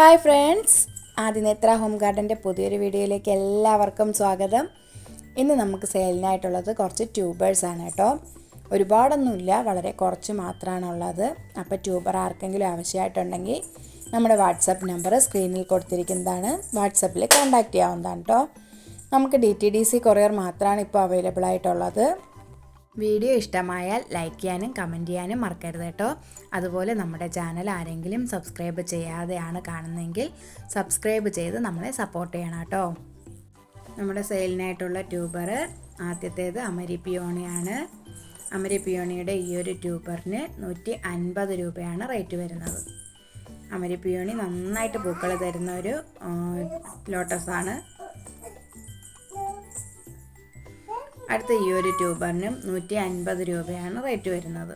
Hi friends. ആദിനേത്ര home ഗാർഡന്റെ പുതിയൊരു വീഡിയോയിലേക്ക് എല്ലാവർക്കും സ്വാഗതം. ഇന്ന് നമുക്ക് സെയിലിനായിട്ടുള്ളത് കുറച്ച് ട്യൂബേഴ്സ് ആണ് കേട്ടോ. ഒരുപാടൊന്നുമില്ല വളരെ കുറച്ച് മാത്രമാണ് ഉള്ളത്. അപ്പോൾ ട്യൂബർ ആർക്കെങ്കിലും ആവശ്യമായിട്ടുണ്ടെങ്കിൽ നമ്മുടെ വാട്സപ്പ് നമ്പർ സ്ക്രീനിൽ കൊടുത്തിരിക്കുന്നതാണ്. വാട്സപ്പിൽ കോൺടാക്റ്റ് ചെയ്യാവുന്നതാണ് കേട്ടോ. നമുക്ക് D T D C courier മാത്രമാണ് ഇപ്പോൾ അവൈലബിൾ ആയിട്ടുള്ളത് വീഡിയോ ഇഷ്ടമായാൽ ലൈക്ക് ചെയ്യാനും കമന്റ് ചെയ്യാനും മറക്കരുത് കേട്ടോ. അതുപോലെ നമ്മുടെ ചാനൽ ആരെങ്കിലും സബ്സ്ക്രൈബ് ചെയ്യാതെയാണ് കാണുന്നതെങ്കിൽ സബ്സ്ക്രൈബ് ചെയ്ത് നമ്മളെ സപ്പോർട്ട് ചെയ്യണം കേട്ടോ. നമ്മുടെ സെയിലിനായിട്ടുള്ള ട്യൂബർ ആദ്യത്തേത് അമരി പിയോണിയാണ്. അമരി പിയോണിയുടെ ഈ ഒരു ട്യൂബറിന് നൂറ്റി അൻപത് രൂപയാണ് റേറ്റ് വരുന്നത്. അമരി പിയോണി നന്നായിട്ട് പൂക്കൾ തരുന്ന ഒരു ലോട്ടസാണ്. അടുത്ത ഈ ഒരു ട്യൂബറിനും നൂറ്റി അൻപത് രൂപയാണ് റേറ്റ് വരുന്നത്.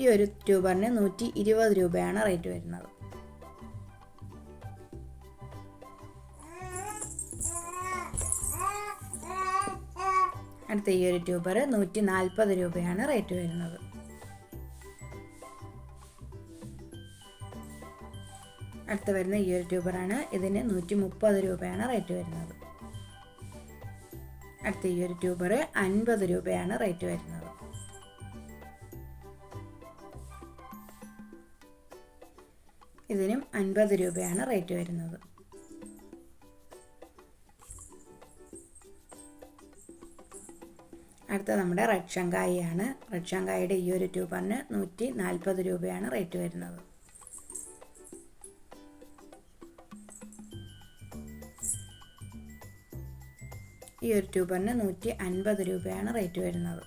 ഈ ഒരു ട്യൂബറിന് നൂറ്റി ഇരുപത് രൂപയാണ് റേറ്റ് വരുന്നത്. അടുത്ത ഈ ഒരു ട്യൂബർ നൂറ്റി നാൽപ്പത് രൂപയാണ് റേറ്റ് വരുന്നത്. അടുത്ത് വരുന്ന ഈ ഒരു ട്യൂബറാണ്. ഇതിന് നൂറ്റി മുപ്പത് രൂപയാണ് റേറ്റ് വരുന്നത്. അടുത്ത ഈ ഒരു ട്യൂബർ അൻപത് രൂപയാണ് റേറ്റ് വരുന്നത്. ഇതിനും അൻപത് രൂപയാണ് റേറ്റ് വരുന്നത്. അടുത്ത നമ്മുടെ റെഡ് ഷങ്കായിയാണ് റെഡ് ഈ ഒരു ട്യൂബറിന് നൂറ്റി നാൽപ്പത് രൂപയാണ് റേറ്റ് വരുന്നത്. ഈ ഒരു ട്യൂബറിന് നൂറ്റി അൻപത് രൂപയാണ് റേറ്റ് വരുന്നത്.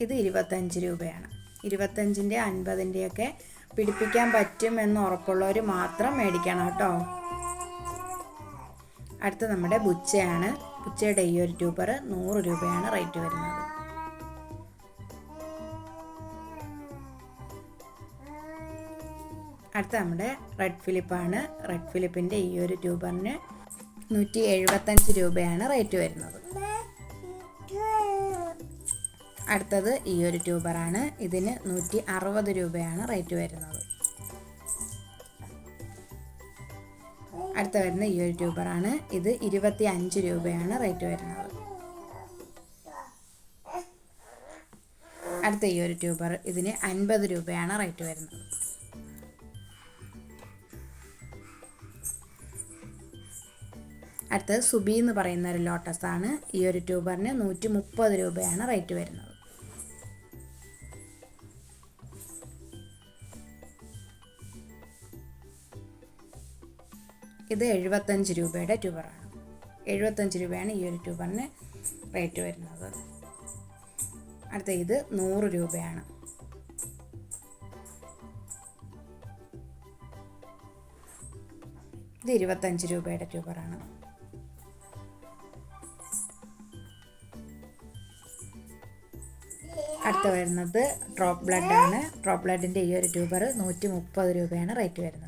ഇത് ഇരുപത്തഞ്ച് രൂപയാണ്. ഇരുപത്തഞ്ചിന്റെ അൻപതിന്റെയൊക്കെ പിടിപ്പിക്കാൻ പറ്റും എന്ന് ഉറപ്പുള്ളവർ മാത്രം മേടിക്കണം കേട്ടോ. അടുത്ത നമ്മുടെ ബുച്ചയാണ്. ബുച്ചയുടെ ഈ ഒരു ട്യൂബർ നൂറ് രൂപയാണ് റേറ്റ് വരുന്നത്. അടുത്ത നമ്മുടെ റെഡ് ഫിലിപ്പാണ്. റെഡ് ഫിലിപ്പിന്റെ ഈ ഒരു ട്യൂബറിന് നൂറ്റി എഴുപത്തഞ്ച് രൂപയാണ് റേറ്റ് വരുന്നത്. അടുത്തത് ഈ ഒരു ട്യൂബറാണ്. ഇതിന് നൂറ്റി അറുപത് രൂപയാണ് റേറ്റ് വരുന്നത്. അടുത്ത വരുന്ന ഈ ഒരു ട്യൂബറാണ്. ഇത് ഇരുപത്തി അഞ്ച് രൂപയാണ് റേറ്റ് വരുന്നത്. അടുത്ത ഈ ഒരു ട്യൂബർ ഇതിന് അൻപത് രൂപയാണ് റേറ്റ് വരുന്നത്. അടുത്തത് സുബി എന്ന് പറയുന്ന ഒരു ലോട്ടസാണ്. ഈ ഒരു ട്യൂബറിന് നൂറ്റി മുപ്പത് രൂപയാണ് റേറ്റ് വരുന്നത്. ഇത് എഴുപത്തഞ്ച് രൂപയുടെ ട്യൂബറാണ്. എഴുപത്തഞ്ച് രൂപയാണ് ഈ ഒരു ട്യൂബറിന് റേറ്റ് വരുന്നത്. അടുത്ത ഇത് നൂറ് രൂപയാണ്. ഇത് ഇരുപത്തഞ്ച് രൂപയുടെ ട്യൂബറാണ്. അടുത്ത വരുന്നത് ഡ്രോപ്പ് ബ്ലഡ് ആണ് ഡ്രോപ്പ് ബ്ലഡിന്റെ ഈ ഒരു ട്യൂബർ നൂറ്റി മുപ്പത് രൂപയാണ് റേറ്റ് വരുന്നത്.